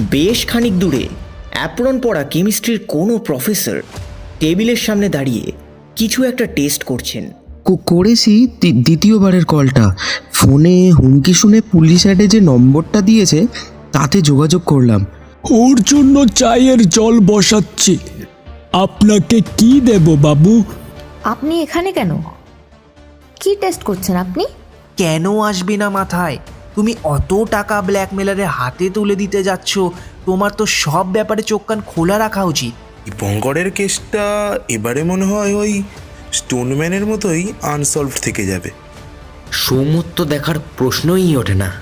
বেশ খানিক দূরে অ্যাপ্রন পড়া কেমিস্ট্রির কোনো প্রফেসর টেবিলের সামনে দাঁড়িয়ে কিছু একটা টেস্ট করছেন। করেছি দ্বি- দ্বিতীয়বারের কলটা। ফোনে হুমকি শুনে পুলিশ অ্যাডে যে নম্বরটা দিয়েছে তাতে যোগাযোগ করলাম। ওর জন্য চায়ের জল বসাচ্ছি। আপনাকে কি দেব বাবু? আপনি এখানে কেন? কি টেস্ট করছেন আপনি? কেন আসবে না মাথায়? তুমি অত টাকা ব্ল্যাকমেলারের হাতে তুলে দিতে যাচ্ছ। তোমার তো সব ব্যাপারে চোখ কান খোলা রাখা উচিত। বঙ্গরের কেসটা এবারে মনে হয় ওই স্টোনম্যানের মতোই আনসলভড থেকে যাবে। সৌমত্ব দেখার প্রশ্নই ওঠে না।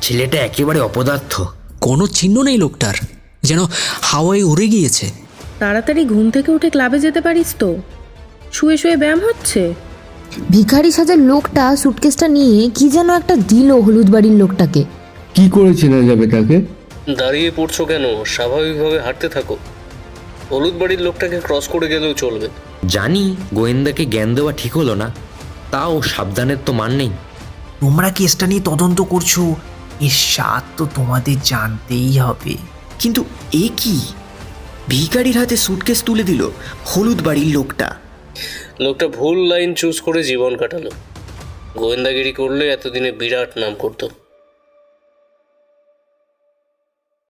ছেলেটা একেবারে অপদার্থ। কোনো চিহ্ন নেই লোকটার যেন হাওয়ায় উড়ে গিয়েছে। তাড়াতাড়ি ঘুম থেকে উঠে ক্লাবে যেতে পারিস তো? শুয়ে শুয়ে ব্যায়াম হচ্ছে? ভিখারি সাজার লোকটা সুটকেসটা নিয়ে কি যেন একটা দিল হলুদ বাড়ির লোকটাকে। কি করে চেনা যাবে তাকে? দাঁড়িয়ে পড়ছো কেন? স্বাভাবিকভাবে হাঁটতে থাকো। হলুদ বাড়ির লোকটাকে ক্রস করে গেলেও চলবে। জানি গোয়েন্দাকে জ্ঞান দেওয়া ঠিক হলো না তাও সাবধানের তো মান নেই। তোমরা কেসটা নিয়ে তদন্ত করছ? এর স্বাদ তো তোমাদের জানতেই হবে। কিন্তু এ কি? ভিখারির হাতে সুটকেস তুলে দিল হলুদ বাড়ির লোকটা। লোকটা ভুল লাইন চুজ করে জীবন কাটালো। গোয়েন্দাগিরি করলে এতদিনে বিরাট নাম করতো।